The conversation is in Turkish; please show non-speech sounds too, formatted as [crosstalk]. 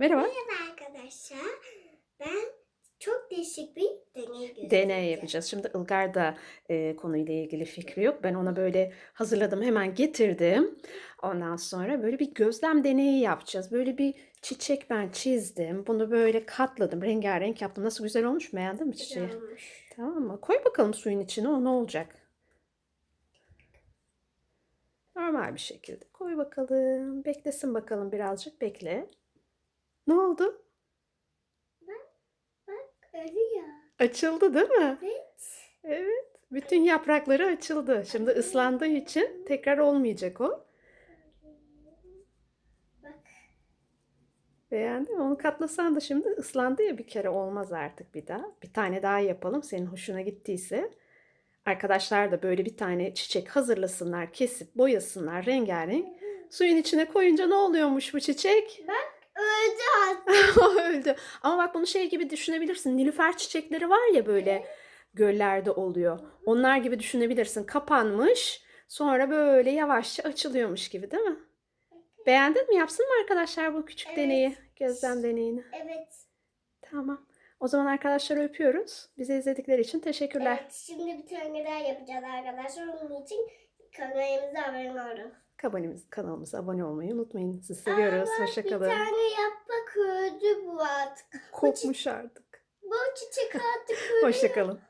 Merhaba. Merhaba arkadaşlar. Ben çok değişik bir deney göstereceğim. Deney yapacağız. Şimdi Ilgar da e, konuyla ilgili fikri yok. Ben ona böyle hazırladım, hemen getirdim. Ondan sonra böyle bir gözlem deneyi yapacağız. Böyle bir çiçek ben çizdim. Bunu böyle katladım, rengarenk yaptım. Nasıl güzel olmuş mu? Beğendin mi çiçeği? Güzel olmuş. Tamam mı? Koy bakalım suyun içine o ne olacak? Normal bir şekilde koy bakalım. Beklesin bakalım birazcık bekle. Ne oldu? Ölüyor. Açıldı değil mi? Evet. Evet. Bütün yaprakları açıldı. Şimdi ıslandığı için tekrar olmayacak o. Bak. Beğendin mi? Onu katlasan da şimdi ıslandı ya bir kere olmaz artık bir daha. Bir tane daha yapalım senin hoşuna gittiyse. Arkadaşlar da böyle bir tane çiçek hazırlasınlar, kesip boyasınlar rengarenk. Suyun içine koyunca ne oluyormuş bu çiçek? Öldü [laughs] hatta. O öldü. Ama bak bunu şey gibi düşünebilirsin. Nilüfer çiçekleri var ya böyle göllerde oluyor. Onlar gibi düşünebilirsin. Kapanmış, sonra böyle yavaşça açılıyormuş gibi değil mi? Beğendin mi? Yapsın mı arkadaşlar bu küçük Evet. deneyi, gözlem deneyini? Evet. Tamam. O zaman arkadaşlar öpüyoruz. Bizi izledikleri için teşekkürler. Evet. Şimdi bir tane daha yapacağız arkadaşlar. Onun için kanalımıza abone olun. Kanalımız, kanalımıza abone olmayı unutmayın. Sizi seviyoruz. Ama Hoşçakalın. Bir tane yaprak öldü bu artık. Kopmuş artık. Bu çiçek artık [laughs] öldü. Hoşçakalın.